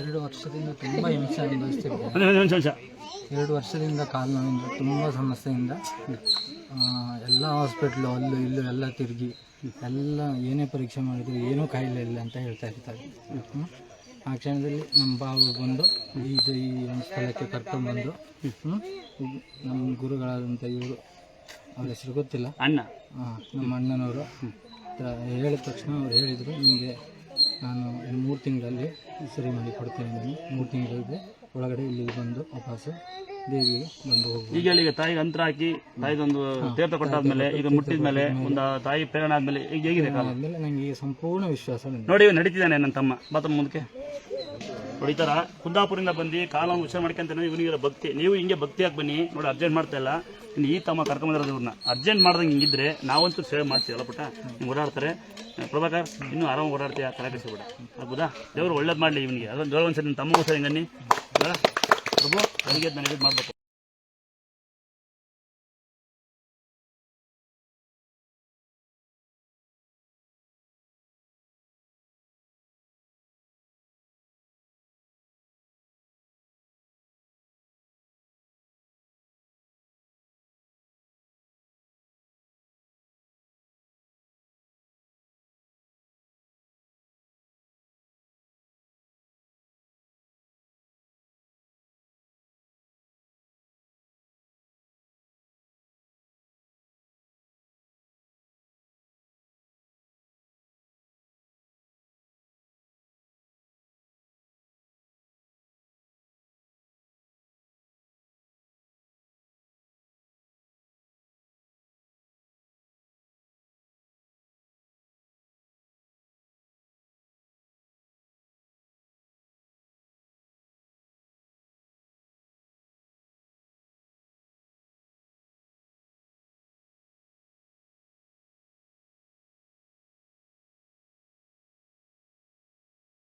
ಎರಡು ವರ್ಷದಿಂದ ತುಂಬ ಹಿಂಸೆ ಅನುಭವಿಸ್ತಿದ್ದೆ. ಎರಡು ವರ್ಷದಿಂದ ಕಾಲು ನೋವಿಂದ ತುಂಬ ಸಮಸ್ಯೆಯಿಂದ ಎಲ್ಲ ಹಾಸ್ಪಿಟ್ಲು ಅಲ್ಲೂ ಇಲ್ಲೂ ಎಲ್ಲ ತಿರುಗಿ ಎಲ್ಲ ಏನೇ ಪರೀಕ್ಷೆ ಮಾಡಿದ್ರು ಏನೂ ಕಾಯಿಲೆ ಇಲ್ಲ ಅಂತ ಹೇಳ್ತಾ ಇರ್ತಾರೆ. ಆ ಕ್ಷಣದಲ್ಲಿ ನಮ್ಮ ಬಾವು ಬಂದು ಈ ಒಂದು ಸ್ಥಳಕ್ಕೆ ಕರ್ಕೊಂಡ್ಬಂದು ನಮ್ಮ ಗುರುಗಳಾದಂಥ ಇವರು ಅವ್ರ ಹೆಸರು ಗೊತ್ತಿಲ್ಲ. ಅಣ್ಣ. ನಮ್ಮ ಅಣ್ಣನವರು ಹೇಳಿದ ತಕ್ಷಣ ಅವ್ರು ಹೇಳಿದರು ನಿಮಗೆ ನಾನು ಇನ್ನು ಮೂರು ತಿಂಗಳಲ್ಲಿ ಸರಿ ಮಾಡಿ ಕೊಡ್ತೇನೆ ನಾನು ಮೂರು ತಿಂಗಳಿಗೆ ಒಳಗಡೆ ಇಲ್ಲಿಗೆ ಬಂದು ವಾಪಸ್ಸು ದೇವಿಗೆ ಬಂದು ಹೋಗ್ಬೋದು ಈಗ ಹೇಳಿ ಈಗ ತಾಯಿಗೆ ಅಂತರ ಹಾಕಿ ತಾಯಿದೊಂದು ತೀರ್ಥ ಕೊಟ್ಟಾದ್ಮೇಲೆ ಈಗ ಮುಟ್ಟಿದ ಮೇಲೆ ಒಂದು ತಾಯಿ ಪ್ರೇರಣೆ ಆದ್ಮೇಲೆ ಈಗ ಹೇಗಿದೆ ಕಾಲ? ಆದಮೇಲೆ ನನಗೆ ಸಂಪೂರ್ಣ ವಿಶ್ವಾಸ ನೋಡಿ ನಡೀತಿದ್ದಾನೆ ನನ್ನ ತಮ್ಮ. ಬಾತ್ರೂಮ್ ಮುಂದಕ್ಕೆ. ಥರ ಕುಂದಾಪುರಿಂದ ಬಂದು ಕಾಲ ಹುಷಾರು ಮಾಡ್ಕೊಂತಾನೆ ಇವನಿಗೆ ಭಕ್ತಿ. ನೀವು ಹಿಂಗೆ ಭಕ್ತಿಯಾಗಿ ಬನ್ನಿ. ನೋಡಿ, ಅರ್ಜೆಂಟ್ ಮಾಡ್ತಾ ಇಲ್ಲ. ಇನ್ನು ಈ ತಮ್ಮ ಕರ್ಕೊಂಬಂದಿರೋದು ಇವ್ರನ್ನ. ಅರ್ಜೆಂಟ್ ಮಾಡ್ದಂಗೆ ಹಿಂಗಿದ್ರೆ ನಾವಂತೂ ಸೇವೆ ಮಾಡ್ತೀವಲ್ಲ ಪುಟ್ಟ. ಹಿಂಗೆ ಓಡಾಡ್ತಾರೆ. ಪ್ರಭಾಕರ್, ಇನ್ನೂ ಆರಾಮ ಓಡಾಡ್ತೀಯ? ತಲೆ ಬಿಡ ಹೌದಾ ದೇವ್ರು ಒಳ್ಳೇದು ಮಾಡಲಿ ಇವನಿಗೆ. ಅದೊಂದು ಒಂದ್ಸರಿ ನಿಮ್ಮ ತಮ್ಮ ಸರಿ ಹಂಗನ್ನಿ ಪ್ರಭು ನನಗೆ ನನಗೆ ಮಾಡಬೇಕು.